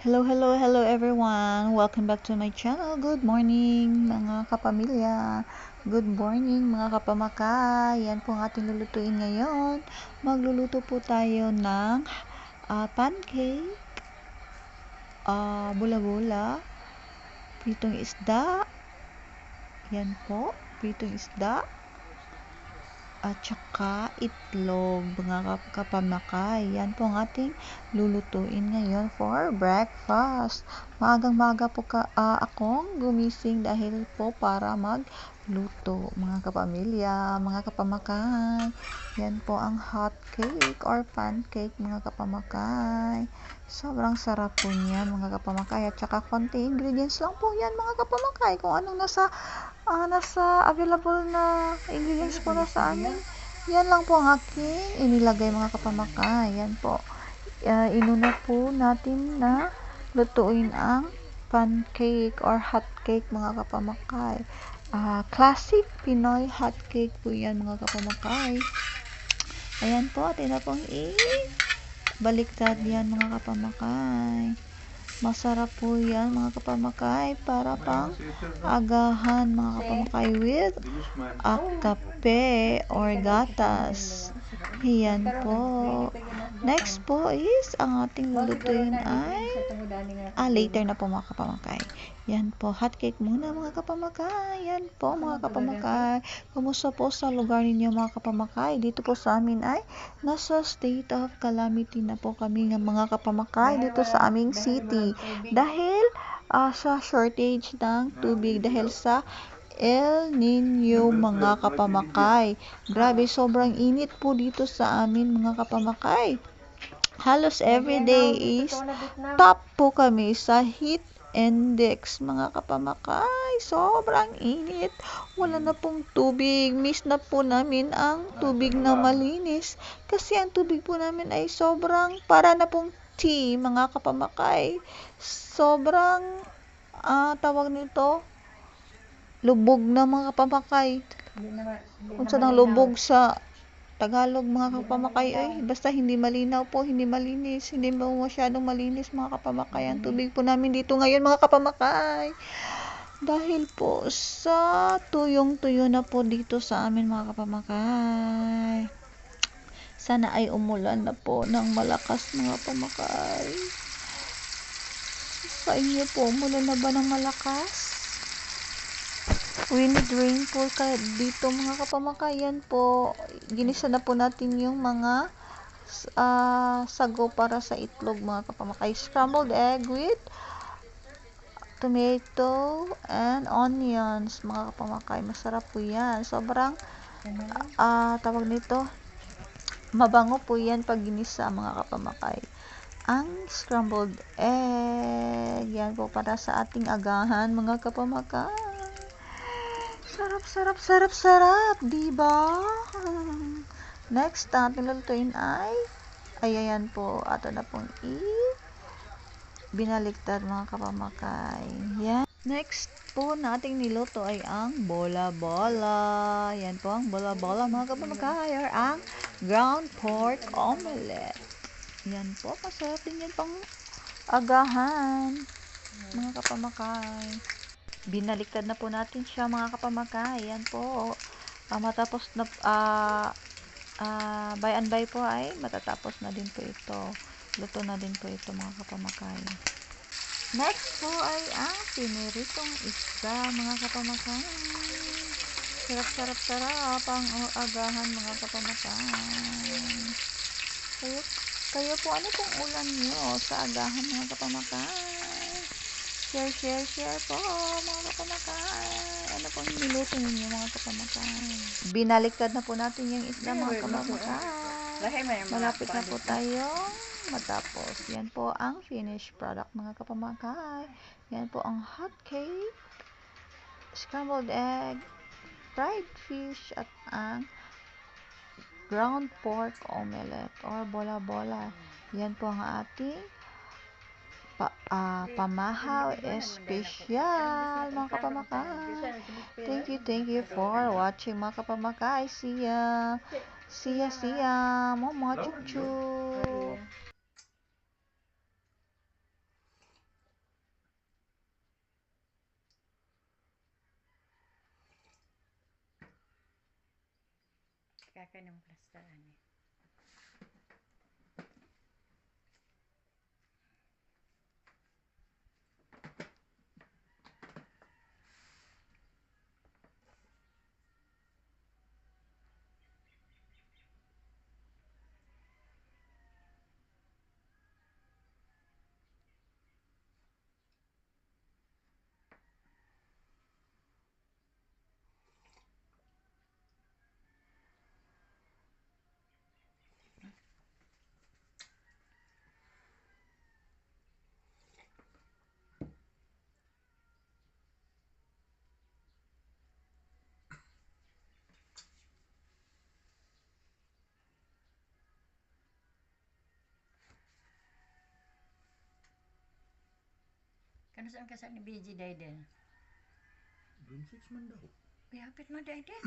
Hello, hello, hello everyone. Welcome back to my channel. Good morning mga kapamilya. Good morning mga kapamakay. Yan po ang ating lulutuin ngayon. Magluluto po tayo ng ah, pancake, ah, bula-bula, pritong isda. Yan po, pritong isda. At saka itlog, mga kap- kapamakay. Yan po ang ating lulutuin ngayon for breakfast. Maagang-maga po ka, ah, akong gumising dahil po para magluto. Mga kapamilya, mga kapamakay. Yan po ang hot cake or pancake mga kapamakay. Sobrang sarap po niyan mga kapamakay. At saka konti ingredients lang po yan mga kapamakay. Kung anong nasa ah, nasa available na po na sa amin. Yan lang po ang aking inilagay mga kapamakay. Yan po. Ah, inuna po natin na lutuin ang pancake or hot cake mga kapamakay. Ah, classic Pinoy hot cake po yan mga kapamakay. Ayan po, atin na pong i baliktad yan mga kapamakay. Masarap po yan mga kapamakay para pang agahan mga kapamakay with a kape or gatas. Yan po. Next po is ang ating lulutuin ay ah, later na po mga kapamakay. Yan po, hot cake muna mga kapamakay. Yan po mga kapamakay. Kumusta po sa lugar ninyo mga kapamakay? Dito po sa amin ay nasa state of calamity na po kami ng mga kapamakay dito sa aming city. Dahil ah, sa shortage ng tubig dahil sa El Nino mga kapamakay. Grabe, sobrang init po dito sa amin mga kapamakay. Halos everyday is top po kami sa heat index mga kapamakay. Sobrang init. Wala na pong tubig. Miss na po namin ang tubig na malinis. Kasi ang tubig po namin ay sobrang para na pong tea mga kapamakay. Sobrang ah, tawag nito lubog na mga kapamakay. Kung saan ang lubog sa Tagalog mga kapamakay ay basta hindi malinaw po, hindi malinis, hindi mo masyadong malinis mga kapamakay. Ang tubig po namin dito ngayon mga kapamakay. Dahil po sa tuyong-tuyo na po dito sa amin mga kapamakay. Sana ay umulan na po ng malakas mga kapamakay. Sa inyo po, umulan na ba ng malakas? We need rainfall ka dito mga kapamakayan po. Ginisa na po natin yung mga ah, sago para sa itlog mga kapamakay. Scrambled egg with tomato and onions mga kapamakay. Masarap po yan. Sobrang ah tawag nito mabango po yan pag ginisa mga kapamakay. Ang scrambled egg, yan po para sa ating agahan mga kapamakay. Sarap, sarap, sarap, sarap, di ba? Next, ang ating ay, ay ayan po, ato na pong i binaliktad mga kapamakay. Yan. Next po nating niluto ay ang bola-bola. Yan po ang bola-bola mga kapamakay or ang ground pork omelette. Yan po, masarap din yan pang agahan mga kapamakay binaliktad na po natin siya mga kapamakay. Yan po. Ah, matapos na ah ah, by and by po ay matatapos na din po ito. Luto na din po ito mga kapamakay. Next po ay ang piniritong isda mga kapamakay. Sarap, sarap, sarap ang agahan mga kapamakay. Kayo, kayo po ano pong ulam nyo sa agahan mga kapamakay? Share, share, share po, mga kapamakay. Ano pong niluto ninyo, mga kapamakay? Binaliktad na po natin yung isda, mga kapamakay. Malapit na po tayo matapos. Yan po ang finished product, mga kapamakay. Yan po ang hot cake, scrambled egg, fried fish, at ang ground pork omelette or bola-bola. Yan po ang ating pa, uh, pamahaw special mga kapamakai thank you thank you for watching mga kapamakai see ya. See ya see ya. Momo chup chup kakain ng plastaran eh. Kano saan ka sa ni BG Dayden? Room 6 man daw. May hapit mo Dayden.